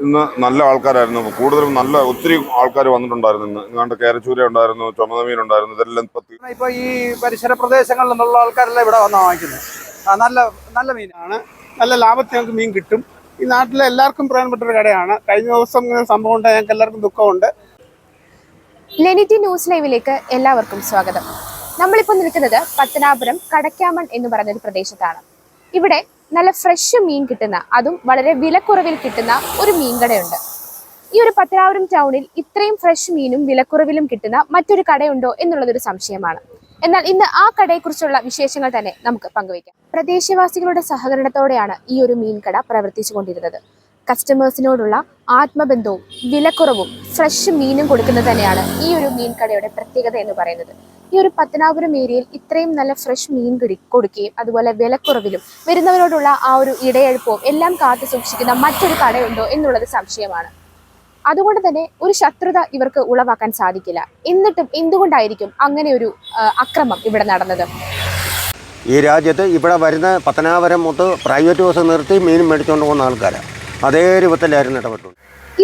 ഇന്ന് നല്ല ആൾക്കാരായിരുന്നു. കൂടുതലും നല്ല ഒത്തിരി ആൾക്കാർ വന്നിട്ടുണ്ടായിരുന്നു ഇന്ന്. ഇങ്ങാണ്ട് കേരച്ചൂര ഉണ്ടായിരുന്നു ചുമതമീൻ ഉണ്ടായിരുന്നു ഇതെല്ലാം ഇപ്പൊ തീ- ഇപ്പൊ ഈ പരിസര പ്രദേശങ്ങളിൽ നിന്നുള്ള ആൾക്കാരെല്ലാം ഇവിടെ വന്ന് വാങ്ങിക്കുന്നത്. ആ നല്ല നല്ല മീനാണ്. നല്ല ലാഭത്തിൽ ഞങ്ങൾക്ക് മീൻ കിട്ടും. ഈ നാട്ടിലെ എല്ലാവർക്കും പ്രധാനപ്പെട്ട ഒരു കടയാണ്. കഴിഞ്ഞ ദിവസം ഇങ്ങനെ സംഭവം ഉണ്ടായി ഞങ്ങൾക്ക് എല്ലാവർക്കും ദുഃഖമുണ്ട്. ലെനിറ്റി ന്യൂസ് ലൈവിലേക്ക് എല്ലാവർക്കും സ്വാഗതം. നമ്മളിപ്പോൾ നിൽക്കുന്നത് പത്തനാപുരം കടക്കാമൺ എന്ന് പറയുന്ന ഒരു പ്രദേശത്താണ്. ഇവിടെ നല്ല ഫ്രഷ് മീൻ കിട്ടുന്ന അതും വളരെ വിലക്കുറവിൽ കിട്ടുന്ന ഒരു മീൻകടയുണ്ട്. ഈ ഒരു പത്തനാപുരം ടൗണിൽ ഇത്രയും ഫ്രഷ് മീനും വിലക്കുറവിലും കിട്ടുന്ന മറ്റൊരു കടയുണ്ടോ എന്നുള്ളതൊരു സംശയമാണ്. എന്നാൽ ഇന്ന് ആ കടയെക്കുറിച്ചുള്ള വിശേഷങ്ങൾ തന്നെ നമുക്ക് പങ്കുവയ്ക്കാം. പ്രദേശവാസികളുടെ സഹകരണത്തോടെയാണ് ഈ ഒരു മീൻകട പ്രവർത്തിച്ചു കൊണ്ടിരുന്നത് കസ്റ്റമേഴ്സിനോടുള്ള ആത്മബന്ധവും വിലക്കുറവും ഫ്രഷ് മീനും കൊടുക്കുന്നത് തന്നെയാണ് ഈ ഒരു മീൻകടയുടെ പ്രത്യേകത എന്ന് പറയുന്നത്. ഈ ഒരു പത്തനാപുരം ഏരിയയിൽ ഇത്രയും നല്ല ഫ്രഷ് മീൻ കിടി കൊടുക്കുകയും അതുപോലെ വിലക്കുറവിലും വരുന്നവരോടുള്ള ആ ഒരു ഇടയെഴുപ്പവും എല്ലാം കാത്തു സൂക്ഷിക്കുന്ന മറ്റൊരു കടയുണ്ടോ എന്നുള്ളത് സംശയമാണ്. അതുകൊണ്ട് തന്നെ ഒരു ശത്രുത ഇവർക്ക് ഉളവാക്കാൻ സാധിക്കില്ല. എന്നിട്ടും എന്തുകൊണ്ടായിരിക്കും അങ്ങനെ ഒരു അക്രമം ഇവിടെ നടന്നത്? ഈ രാജ്യത്ത് ഇവിടെ വരുന്ന പത്തനാപുരം മൊത്ത് പ്രൈവറ്റ് ബസ് നിർത്തി മീൻ മേടിച്ചുകൊണ്ട് പോകുന്ന ആൾക്കാരാണ് അതേ രൂപത്തിലായിരുന്നു ഇടപെട്ടു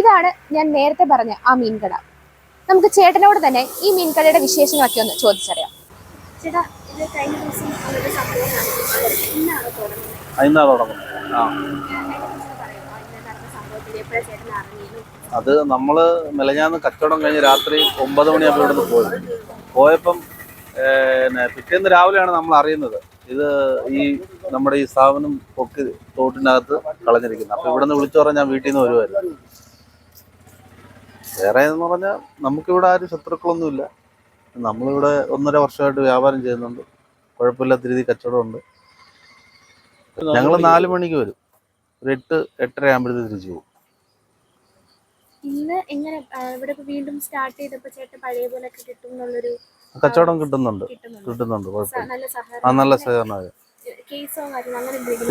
ഇതാണ് ഞാൻ നേരത്തെ പറഞ്ഞ ആ മീൻകട. നമുക്ക് ചേട്ടനോട് തന്നെ ഈ മീൻകടയുടെ വിശേഷങ്ങളൊക്കെ ഒന്ന് ചോദിച്ചറിയാം. ചേട്ടാ ഇത് കഴിഞ്ഞ ദിവസം ഒരു സംഭവമാണ് ഇന്നാണ് തുടങ്ങുന്നത്? ഇന്നാ തുടങ്ങുന്നത്. ആ. അത് നമ്മൾ മെലഞ്ഞാന്ന് കച്ചവടം കഴിഞ്ഞ് രാത്രി ഒമ്പത് മണിയാകുമ്പോൾ ഇവിടുന്ന് പോയി. പോയപ്പം പിന്നെ പിറ്റേന്ന് രാവിലെയാണ് നമ്മൾ അറിയുന്നത്. ഇത് ഈ നമ്മുടെ ഈ സ്ഥാപനം പൊക്കി തോട്ടിനകത്ത് കളഞ്ഞിരിക്കുന്നത്. അപ്പൊ ഇവിടുന്ന് വിളിച്ചു പറഞ്ഞാൽ ഞാൻ വീട്ടിൽ നിന്ന് വരുമായിരുന്നു വേറെ എന്ന് പറഞ്ഞാൽ നമുക്കിവിടെ ആരും ശത്രുക്കളൊന്നുമില്ല. നമ്മളിവിടെ ഒന്നര വർഷമായിട്ട് വ്യാപാരം ചെയ്യുന്നുണ്ട്. കുഴപ്പമില്ലാത്ത രീതിയിൽ കച്ചവടമുണ്ട്. ഞങ്ങൾ നാല് മണിക്ക് വരും. ഒരു എട്ട് എട്ടര ആകുമ്പോഴത്തേക്ക് തിരിച്ചു പോകും. ഇന്ന് എങ്ങനെ ഇവിടെ വീണ്ടും സ്റ്റാർട്ട് ചെയ്തപ്പോൾ ചേട്ടൻ പഴയ പോലെ ഒക്കെ കിട്ടും എന്നുള്ളൊരു കച്ചവടം കിട്ടുന്നുണ്ട്. കിട്ടുന്നുണ്ട്. കിട്ടുന്നുണ്ട് കുഴപ്പമില്ല. നല്ല ആ നല്ല സഹകരണ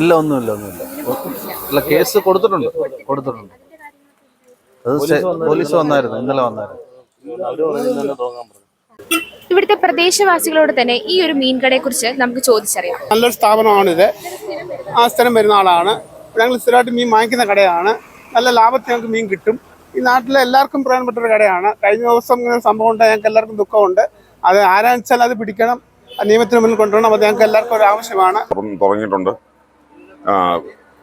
ഇല്ല ഒന്നുമില്ല ഒന്നുമില്ല. അല്ല കേസ് കൊടുത്തിട്ടുണ്ട്. കൊടുത്തിട്ടുണ്ട്. പോലീസ് വന്നായിരുന്നു ഇന്നലെ വന്നായിരുന്നു. ഇവിടുത്തെ പ്രദേശവാസികളോട് തന്നെ ഈ ഒരു മീൻകടയെ കുറിച്ച് നമുക്ക് ചോദിച്ചറിയാം. നല്ലൊരു സ്ഥാപനമാണിത്. ആ സ്ഥലം വരുന്ന ആളാണ്. ഞങ്ങൾ സ്ഥിരമായിട്ട് മീൻ വാങ്ങിക്കുന്ന കടയാണ്. നല്ല ലാഭത്തിൽ ഞങ്ങൾക്ക് മീൻ കിട്ടും. ഈ നാട്ടിലെ എല്ലാവർക്കും പ്രധാനപ്പെട്ട ഒരു കടയാണ്. കഴിഞ്ഞ ദിവസം ഇങ്ങനെ സംഭവം ഉണ്ടായി. ഞങ്ങൾക്ക് എല്ലാവർക്കും ദുഃഖമുണ്ട്. അത് ആരാച്ചാൽ അത് പിടിക്കണം. നിയമത്തിന് മുന്നിൽ കൊണ്ടുവരണം. അത് ഞങ്ങൾക്ക് എല്ലാവർക്കും ഒരു ആവശ്യമാണ്. തുടങ്ങിയിട്ടുണ്ട് ആ,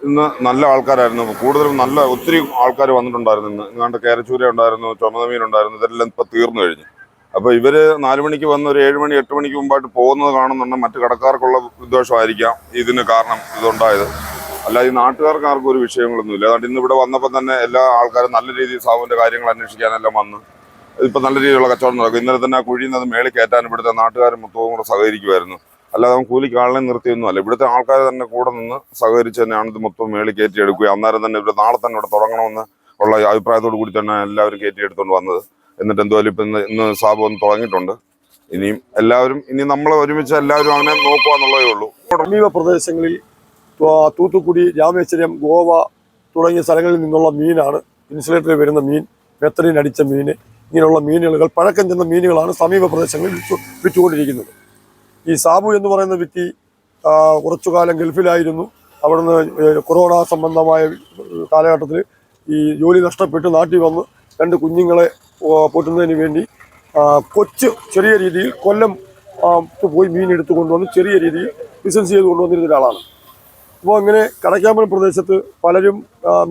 ഇന്ന് നല്ല ആൾക്കാരായിരുന്നു. കൂടുതലും നല്ല ഒത്തിരി ആൾക്കാർ വന്നിട്ടുണ്ടായിരുന്നു ഇന്ന്. ഇങ്ങാണ്ട് കേരച്ചൂര ഉണ്ടായിരുന്നു ചുമതമീൻ ഉണ്ടായിരുന്നു. ഇതെല്ലാം ഇപ്പം തീർന്നു കഴിഞ്ഞു. അപ്പോൾ ഇവർ നാലുമണിക്ക് വന്ന് ഒരു ഏഴ് മണി എട്ട് മണിക്ക് മുമ്പായിട്ട് പോകുന്നത് കാണുന്നുണ്ട് മറ്റു കടക്കാർക്കുള്ള വിദ്വേഷമായിരിക്കാം ഇതിന് കാരണം ഇതുണ്ടായത്. അല്ല ഈ നാട്ടുകാർക്ക് ആർക്കും ഒരു വിഷയങ്ങളൊന്നുമില്ല അതുകൊണ്ട് ഇന്ന് ഇവിടെ വന്നപ്പോൾ തന്നെ എല്ലാ ആൾക്കാരും നല്ല രീതിയിൽ സാബുവിന്റെ കാര്യങ്ങൾ അന്വേഷിക്കാനെല്ലാം വന്ന്. ഇപ്പം നല്ല രീതിയിലുള്ള കച്ചവടം നടക്കും. ഇന്നലെ തന്നെ ആ അത് മേളിൽ കയറ്റാൻ ഇവിടുത്തെ നാട്ടുകാരും മൊത്തവും കൂടെ സഹകരിക്കുമായിരുന്നു അല്ലാതെ അവൻ കൂലിക്ക് ആളിനെ നിർത്തിയൊന്നുമല്ല. ഇവിടുത്തെ ആൾക്കാർ തന്നെ കൂടെ നിന്ന് സഹകരിച്ച് തന്നെയാണ് ഇത് മൊത്തം മേളിൽ കയറ്റി എടുക്കുക. അന്നേരം തന്നെ ഇവിടെ നാളെ തന്നെ ഇവിടെ തുടങ്ങണമെന്ന് ഉള്ള അഭിപ്രായത്തോടു കൂടി തന്നെ എല്ലാവരും കയറ്റി എടുത്തുകൊണ്ട് വന്നത്. എന്നിട്ട് എന്തുവായാലും ഇപ്പം ഇന്ന് ഇന്ന് സാബ് ഒന്ന് തുടങ്ങിയിട്ടുണ്ട്. ഇനിയും എല്ലാവരും ഇനി നമ്മൾ ഒരുമിച്ച് എല്ലാവരും അവനെ നോക്കുക എന്നുള്ളതേ ഉള്ളൂ. സമീപ പ്രദേശങ്ങളിൽ തൂത്തുക്കുടി രാമേശ്വരം ഗോവ തുടങ്ങിയ സ്ഥലങ്ങളിൽ നിന്നുള്ള മീനാണ് ഇൻസുലേറ്ററിൽ വരുന്ന മീൻ മെത്തലിൻ അടിച്ച മീൻ ഇങ്ങനെയുള്ള മീനുകൾ പഴക്കം ചെന്ന മീനുകളാണ് സമീപ പ്രദേശങ്ങളിൽ വിറ്റു വിറ്റുകൊണ്ടിരിക്കുന്നത്. ഈ സാബു എന്ന് പറയുന്ന വ്യക്തി കുറച്ചു കാലം ഗൾഫിലായിരുന്നു. അവിടുന്ന് കൊറോണ സംബന്ധമായ കാലഘട്ടത്തിൽ ഈ ജോലി നഷ്ടപ്പെട്ട് നാട്ടിൽ വന്ന് രണ്ട് കുഞ്ഞുങ്ങളെ പൊട്ടുന്നതിന് വേണ്ടി കൊച്ച് കൊച്ചു ചെറിയ രീതിയിൽ കൊല്ലം പോയി മീൻ എടുത്തു കൊണ്ടുവന്ന് ചെറിയ രീതിയിൽ ബിസിനസ് ചെയ്ത് കൊണ്ടുവന്നിരുന്ന ഒരാളാണ്. അപ്പോൾ അങ്ങനെ കടയ്ക്കാമ്പലം പ്രദേശത്ത് പലരും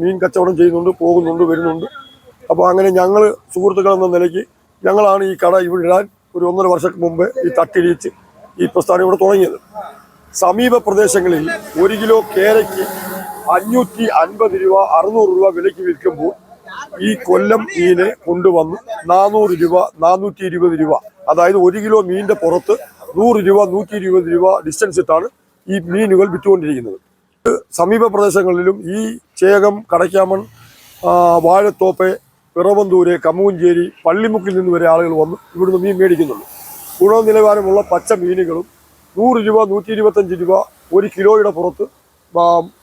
മീൻ കച്ചവടം ചെയ്യുന്നുണ്ട് പോകുന്നുണ്ട് വരുന്നുണ്ട്. അപ്പോൾ അങ്ങനെ ഞങ്ങൾ സുഹൃത്തുക്കൾ എന്ന നിലയ്ക്ക് ഞങ്ങളാണ് ഈ കട ഇവിടെ ഇടാൻ ഒരു ഒന്നര വർഷം മുമ്പ് ഈ തട്ടിരിച്ച് ഈ പ്രസ്ഥാനം ഇവിടെ തുടങ്ങിയത്. സമീപ പ്രദേശങ്ങളിൽ ഒരു കിലോ കേരയ്ക്ക് അഞ്ഞൂറ്റി അൻപത് രൂപ അറുന്നൂറ് രൂപ വിലയ്ക്ക് വിൽക്കുമ്പോൾ ഈ കൊല്ലം മീനെ കൊണ്ടുവന്ന് നാനൂറ് രൂപ നാനൂറ്റി ഇരുപത് രൂപ അതായത് ഒരു കിലോ മീനിന്റെ പുറത്ത് നൂറ് രൂപ നൂറ്റി ഇരുപത് രൂപ ഡിസ്റ്റൻസ് ഇട്ടാണ് ഈ മീനുകൾ വിറ്റുകൊണ്ടിരിക്കുന്നത്. സമീപ പ്രദേശങ്ങളിലും ഈ ചേകം കടയ്ക്കാമൺ വാഴത്തോപ്പ് പിറവന്തൂര് കമ്മൂഞ്ചേരി പള്ളിമുക്കിൽ നിന്ന് വരെ ആളുകൾ വന്ന് ഇവിടുന്ന് മീൻ മേടിക്കുന്നുണ്ട്. ഗുണനിലവാരമുള്ള പച്ച മീനുകളും നൂറ് രൂപ നൂറ്റി ഇരുപത്തഞ്ച് രൂപ ഒരു കിലോയുടെ പുറത്ത്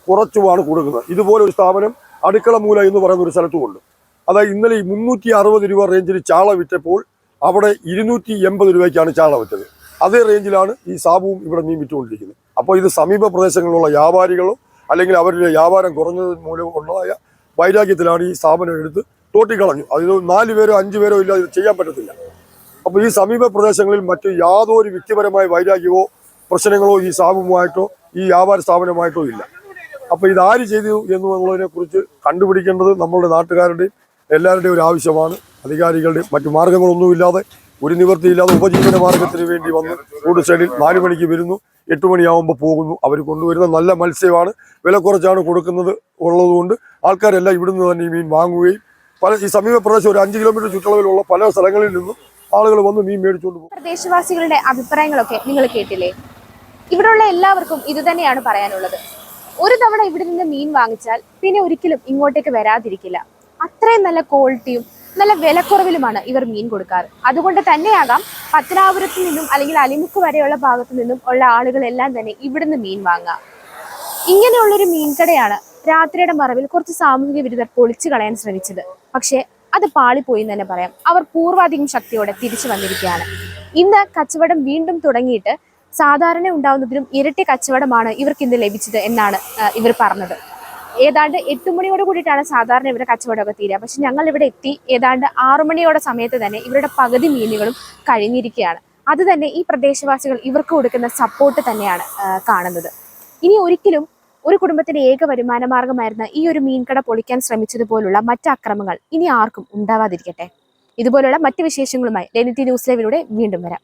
കുറച്ചുമാണ് കൊടുക്കുന്നത്. ഇതുപോലെ ഒരു സ്ഥാപനം അടുക്കള മൂല എന്ന് പറയുന്ന ഒരു സ്ഥലത്തുമുണ്ട്. അതായത് ഇന്നലെ ഈ മുന്നൂറ്റി അറുപത് രൂപ റേഞ്ചിൽ ചാള വിറ്റപ്പോൾ അവിടെ ഇരുന്നൂറ്റി എൺപത് രൂപയ്ക്കാണ് ചാള വിറ്റത്. അതേ റേഞ്ചിലാണ് ഈ സാബുവും ഇവിടെ മീൻ വിറ്റുകൊണ്ടിരിക്കുന്നത്. അപ്പോൾ ഇത് സമീപ പ്രദേശങ്ങളിലുള്ള വ്യാപാരികളോ അല്ലെങ്കിൽ അവരുടെ വ്യാപാരം കുറഞ്ഞത് മൂലം ഉള്ളതായ വൈരാഗ്യത്തിലാണ് ഈ സ്ഥാപനം എടുത്ത് തോട്ടിക്കളഞ്ഞു. അത് നാല് പേരോ അഞ്ചു പേരോ ഇല്ല ചെയ്യാൻ പറ്റത്തില്ല. അപ്പോൾ ഈ സമീപ പ്രദേശങ്ങളിൽ മറ്റ് യാതൊരു വ്യക്തിപരമായ വൈരാഗ്യമോ പ്രശ്നങ്ങളോ ഈ സ്ഥാപനമായിട്ടോ ഈ വ്യാപാര സ്ഥാപനമായിട്ടോ ഇല്ല. അപ്പോൾ ഇതാര് ചെയ്തു എന്നുള്ളതിനെ കുറിച്ച് കണ്ടുപിടിക്കേണ്ടത് നമ്മളുടെ നാട്ടുകാരുടെയും എല്ലാവരുടെയും ഒരു ആവശ്യമാണ്. അധികാരികളുടെയും മറ്റു മാർഗങ്ങളൊന്നുമില്ലാതെ ഒരു നിവൃത്തിയില്ലാതെ ഉപജീവന മാർഗത്തിന് വേണ്ടി വന്ന് റോഡ് സൈഡിൽ നാല് മണിക്ക് വരുന്നു. എട്ട് മണിയാവുമ്പോൾ പോകുന്നു. അവർ കൊണ്ടുവരുന്ന നല്ല മത്സ്യമാണ്. വില കുറച്ചാണ് കൊടുക്കുന്നത് ഉള്ളതുകൊണ്ട് ആൾക്കാരെല്ലാം ഇവിടുന്ന് തന്നെ ഈ മീൻ വാങ്ങുകയും പല ഈ സമീപ പ്രദേശം ഒരു അഞ്ച് കിലോമീറ്റർ ചുറ്റളവിലുള്ള പല സ്ഥലങ്ങളിൽ നിന്നും ആളുകൾ വന്ന് മീൻ മേടിച്ചുകൊണ്ട് പോകും. പ്രദേശവാസികളുടെ അഭിപ്രായങ്ങളൊക്കെ നിങ്ങൾ കേട്ടില്ലേ? ഇവിടെയുള്ള എല്ലാവർക്കും ഇത് തന്നെയാണ് പറയാനുള്ളത്. ഒരു തവണ ഇവിടെ നിന്ന് മീൻ വാങ്ങിച്ചാൽ പിന്നെ ഒരിക്കലും ഇങ്ങോട്ടേക്ക് വരാതിരിക്കില്ല. അത്രയും നല്ല ക്വാളിറ്റിയും നല്ല വിലക്കുറവിലുമാണ് ഇവർ മീൻ കൊടുക്കാറ്. അതുകൊണ്ട് തന്നെയാകാം പത്തനാപുരത്തു നിന്നും അല്ലെങ്കിൽ അലിമുക്ക് വരെയുള്ള ഭാഗത്തു നിന്നും ഉള്ള ആളുകളെല്ലാം തന്നെ ഇവിടുന്ന് മീൻ വാങ്ങാം ഇങ്ങനെയുള്ളൊരു മീൻകടയാണ് രാത്രിയുടെ മറവിൽ കുറച്ച് സാമൂഹിക വിരുദ്ധർ പൊളിച്ചു കളയാൻ ശ്രമിച്ചത്. പക്ഷേ അത് പാളിപ്പോയി എന്ന് തന്നെ പറയാം. അവർ പൂർവാധികം ശക്തിയോടെ തിരിച്ചു വന്നിരിക്കുകയാണ്. ഇന്ന് കച്ചവടം വീണ്ടും തുടങ്ങിയിട്ട് സാധാരണ ഉണ്ടാവുന്നതിലും ഇരട്ടി കച്ചവടമാണ് ഇവർക്ക് ഇന്ന് ലഭിച്ചത് എന്നാണ് ഇവർ പറഞ്ഞത്. ഏതാണ്ട് എട്ട് മണിയോട് കൂടിയിട്ടാണ് സാധാരണ ഇവരുടെ കച്ചവടമൊക്കെ തീരുക. പക്ഷെ ഞങ്ങൾ ഇവിടെ എത്തി ഏതാണ്ട് ആറു മണിയോടെ സമയത്ത് തന്നെ ഇവരുടെ പകുതി മീനുകളും കഴിഞ്ഞിരിക്കുകയാണ് അത് തന്നെ ഈ പ്രദേശവാസികൾ ഇവർക്ക് കൊടുക്കുന്ന സപ്പോർട്ട് തന്നെയാണ് കാണുന്നത്. ഇനി ഒരിക്കലും ഒരു കുടുംബത്തിന്റെ ഏക വരുമാന മാർഗമായിരുന്ന ഈ ഒരു മീൻകട പൊളിക്കാൻ ശ്രമിച്ചതുപോലുള്ള മറ്റു അക്രമങ്ങൾ ഇനി ആർക്കും ഉണ്ടാവാതിരിക്കട്ടെ. ഇതുപോലുള്ള മറ്റു വിശേഷങ്ങളുമായി ലെനിറ്റി ന്യൂസ് ലൈവിലൂടെ വീണ്ടും വരാം.